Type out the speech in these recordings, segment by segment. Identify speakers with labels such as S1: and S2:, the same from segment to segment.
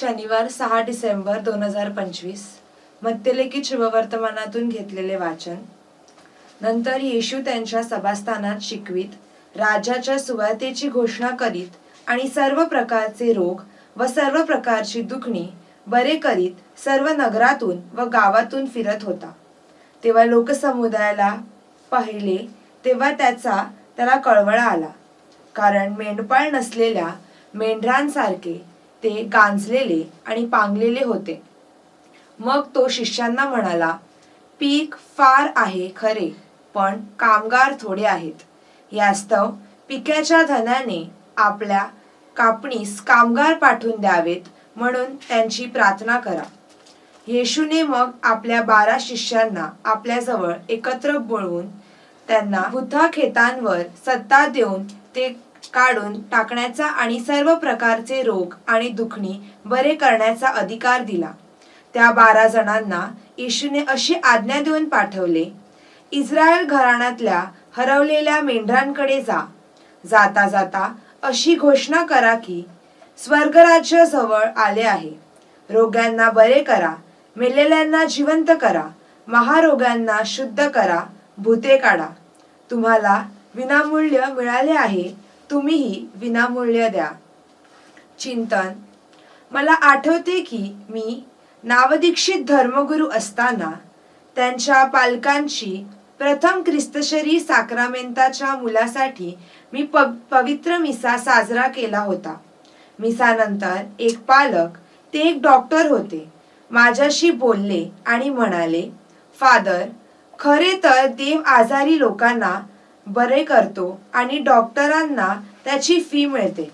S1: शनिवार सहा डिसेंबर दोन हजार पंचवीस. मध्यलेखित शुभवर्तमानातून घेतलेले वाचन. नंतर येशू त्यांच्या सभास्थानात शिकवीत राजाच्या सुवातेची घोषणा करीत आणि सर्व प्रकारचे रोग व सर्व प्रकारची दुखणी बरे करीत सर्व नगरातून व गावातून फिरत होता. तेव्हा लोकसमुदायाला पाहिले तेव्हा त्याचा त्याला कळवळा आला. कारण मेंढपाळ नसलेल्या मेंढरांसारखे ते गांजलेले आणि पांगलेले होते. मग तो शिष्यांना म्हणाला पीक फार आहे खरे पण कामगार थोडे आहेत. यास्तव पिकाच्या धनाने आपल्या कापणीस कामगार पाठवून द्यावेत म्हणून त्यांची प्रार्थना करा. येशूने मग आपल्या बारा शिष्यांना आपल्याजवळ एकत्र बोलवून त्यांना बुद्धा खेतांवर सत्ता देऊन ते काढून टाकण्याचा आणि सर्व प्रकारचे रोग आणि दुखणी बरे करण्याचा अधिकार दिला. त्या बारा जणांना येशूने अशी आज्ञा देऊन पाठवले इस्रायल घराण्यातल्या हरवलेल्या मेंढरांकडे जा. जाता जाता अशी घोषणा करा की स्वर्गराज्य जवळ आले आहे. रोग्यांना बरे करा मेलेल्यांना जिवंत करा महारोगांना शुद्ध करा भूते काढा. तुम्हाला विनामूल्य मिळाले आहे तुम्हीही विनामूल्य द्या. चिंतन. मला आठवते की मी नावदीक्षित धर्मगुरू असताना त्यांच्या पालकांची प्रथम ख्रिस्तशरी साक्रामेंताच्या मुलासाठी मी प पवित्र मिसा साजरा केला होता. मिसानंतर एक पालक ते एक डॉक्टर होते. माझ्याशी बोलले आणि म्हणाले फादर खरे तर देव आजारी लोकांना बरे करतो आणि डॉक्टरांना त्याची फी मिळते.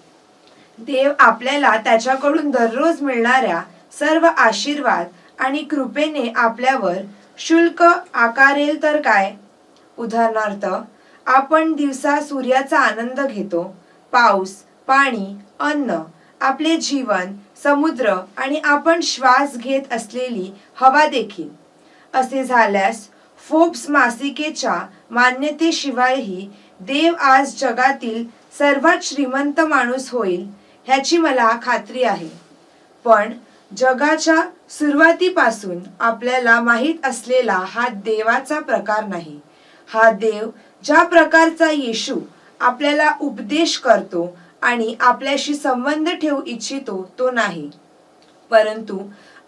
S1: देव आपल्याला त्याच्याकडून दररोज मिळणाऱ्या सर्व आशीर्वाद आणि कृपेने आपल्यावर शुल्क आकारेल तर काय? उदाहरणार्थ आपण दिवसा सूर्याचा आनंद घेतो पाऊस पाणी अन्न आपले जीवन समुद्र आणि आपण श्वास घेत असलेली हवा देखील. असे झाल्यास फोर्ब्स मासिकेच्या मान्यतेशिवायही देव आज जगातील सर्वात श्रीमंत माणूस होईल ह्याची मला खात्री आहे. पण जगाच्या सुरुवातीपासून आपल्याला माहीत असलेला हा देवाचा प्रकार नाही. हा देव ज्या प्रकारचा येशू आपल्याला उपदेश करतो आणि आपल्याशी संबंध ठेवू इच्छितो तो नाही. परंतु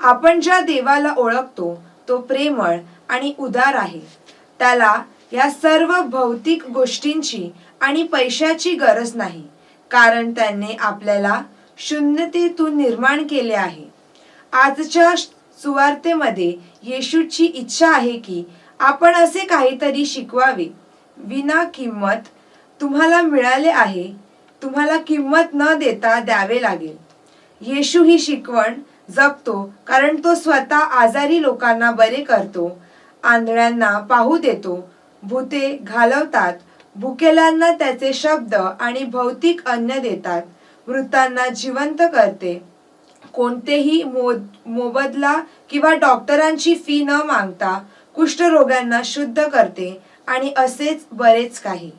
S1: आपण ज्या देवाला ओळखतो तो प्रेमळ आणि उदार आहे. त्याला या सर्व भौतिक गोष्टींची आणि पैशाची गरज नाही कारण त्याने आपल्याला शून्यतेतून निर्माण केले आहे. आजच्या सुवार्तेमध्ये येशूची इच्छा आहे की आपण असे काहीतरी शिकवावे. विना किंमत तुम्हाला मिळाले आहे तुम्हाला किंमत न देता द्यावे लागेल. येशू ही शिकवण जपतो कारण तो स्वतः आजारी लोकांना बरे करतो आंधळ्यांना पाहू देतो. भूते घालवतात. भुकेल्यांना त्याचे शब्द आणि भौतिक अन्न देतात. मृतांना जिवंत करते. कोणतेही मो मोबदला किंवा डॉक्टरांची फी न मागता कुष्ठरोग्यांना शुद्ध करते आणि असेच बरेच काही.